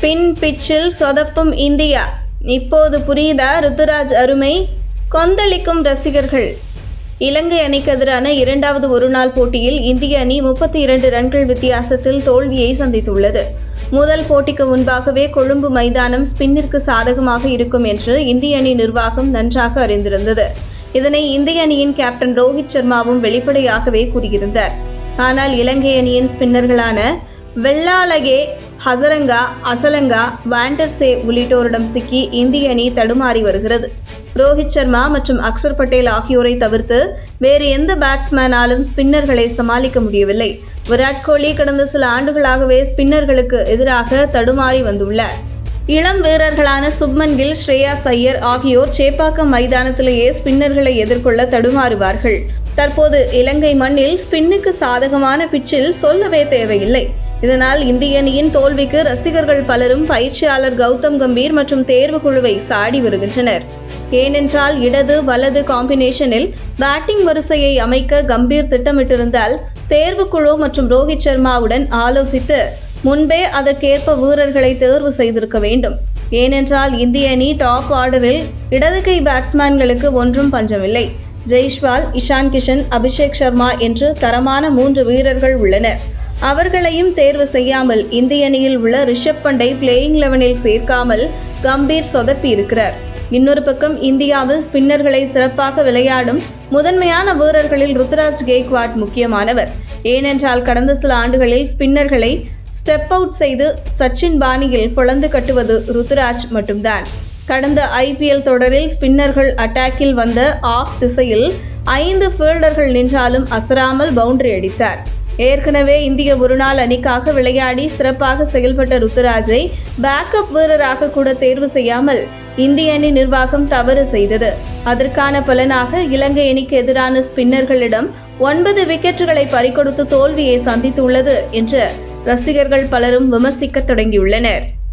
பின் பிச்சில் சொதப்பும் இந்தியா. இப்போது புரியுதா ருத்துராஜ் அருமை? கொந்தளிக்கும் ரசிகர்கள். இலங்கை அணிக்கு எதிரான இரண்டாவது ஒருநாள் போட்டியில் இந்திய அணி முப்பத்தி இரண்டு ரன்கள் வித்தியாசத்தில் தோல்வியை சந்தித்துள்ளது. முதல் போட்டிக்கு முன்பாகவே கொழும்பு மைதானம் ஸ்பின்னிற்கு சாதகமாக இருக்கும் என்று இந்திய அணி நிர்வாகம் நன்றாக அறிந்திருந்தது. இதனை இந்திய அணியின் கேப்டன் ரோஹித் சர்மாவும் வெளிப்படையாகவே கூறியிருந்தார். ஆனால் இலங்கை அணியின் ஸ்பின்னர்களான வெள்ளாலகே ஹசரங்கா அசலங்கா வாண்டர்சே உள்ளிட்டோரிடம் சிக்கி இந்திய அணி தடுமாறி வருகிறது. ரோஹித் சர்மா மற்றும் அக்ஷர் பட்டேல் ஆகியோரை தவிர்த்து வேறு எந்த பேட்ஸ்மேனாலும் ஸ்பின்னர்களை சமாளிக்க முடியவில்லை. விராட் கோலி கடந்த சில ஆண்டுகளாகவே ஸ்பின்னர்களுக்கு எதிராக தடுமாறி வந்துள்ளார் இளம் வீரர்களான சுப்மன் கில் ஸ்ரேயா சையர் ஆகியோர் சேப்பாக்கம் மைதானத்திலேயே ஸ்பின்னர்களை எதிர்கொள்ள தடுமாறுவார்கள். தற்போது இலங்கை மண்ணில் ஸ்பின்னுக்கு சாதகமான பிச்சில் சொல்லவே தேவையில்லை. இதனால் இந்திய அணியின் தோல்விக்கு ரசிகர்கள் பலரும் பயிற்சியாளர் கௌதம் கம்பீர் மற்றும் தேர்வு குழுவை சாடி வருகின்றனர். ஏனென்றால் இடது வலது காம்பினேஷனில் பேட்டிங் வரிசையை அமைக்க கம்பீர் திட்டமிட்டிருந்தால் தேர்வுக்குழு மற்றும் ரோஹித் சர்மாவுடன் ஆலோசித்து முன்பே அதற்கேற்ப வீரர்களை தேர்வு செய்திருக்க வேண்டும். ஏனென்றால் இந்திய அணி டாப் ஆர்டரில் இடது கை பேட்ஸ்மேன்களுக்கு ஒன்றும் பஞ்சமில்லை. ஜெய்ஷ்வால் இஷான் கிஷன் அபிஷேக் சர்மா என்று தரமான மூன்று வீரர்கள் உள்ளனர். அவர்களையும் தேர்வு செய்யாமல் இந்திய அணியில் உள்ள ரிஷப் பண்டை பிளேயிங் லெவனில் சேர்க்காமல் கம்பீர் சொதப்பி இருக்கிறார் இன்னொரு பக்கம் இந்தியாவில் ஸ்பின்னர்களை சிறப்பாக விளையாடும் முதன்மையான வீரர்களில் ருத்ராஜ் கேக்வாட் முக்கியமானவர். ஏனென்றால் கடந்த சில ஆண்டுகளில் ஸ்பின்னர்களை ஸ்டெப் அவுட் செய்து சச்சின் பாணியில் பொளந்து கட்டுவது ருத்ராஜ் மட்டும்தான். கடந்த ஐபிஎல் தொடரில் ஸ்பின்னர்கள் அட்டாக்கில் வந்த ஆஃப் திசையில் ஐந்து ஃபீல்டர்கள் நின்றாலும் அசராமல் பவுண்டரி அடித்தார். ஏற்கனவே இந்திய ஒருநாள் அணிக்காக விளையாடி சிறப்பாக செயல்பட்ட ருத்துராஜை பேக்கப் வீரராக கூட தேர்வு செய்யாமல் இந்திய அணி நிர்வாகம் தவறு செய்தது. அதற்கான பலனாக இலங்கை அணிக்கு எதிரான ஸ்பின்னர்களிடம் ஒன்பது விக்கெட்டுகளை பறிகொடுத்து தோல்வியை சந்தித்துள்ளது என்று ரசிகர்கள் பலரும் விமர்சிக்க தொடங்கியுள்ளனர்.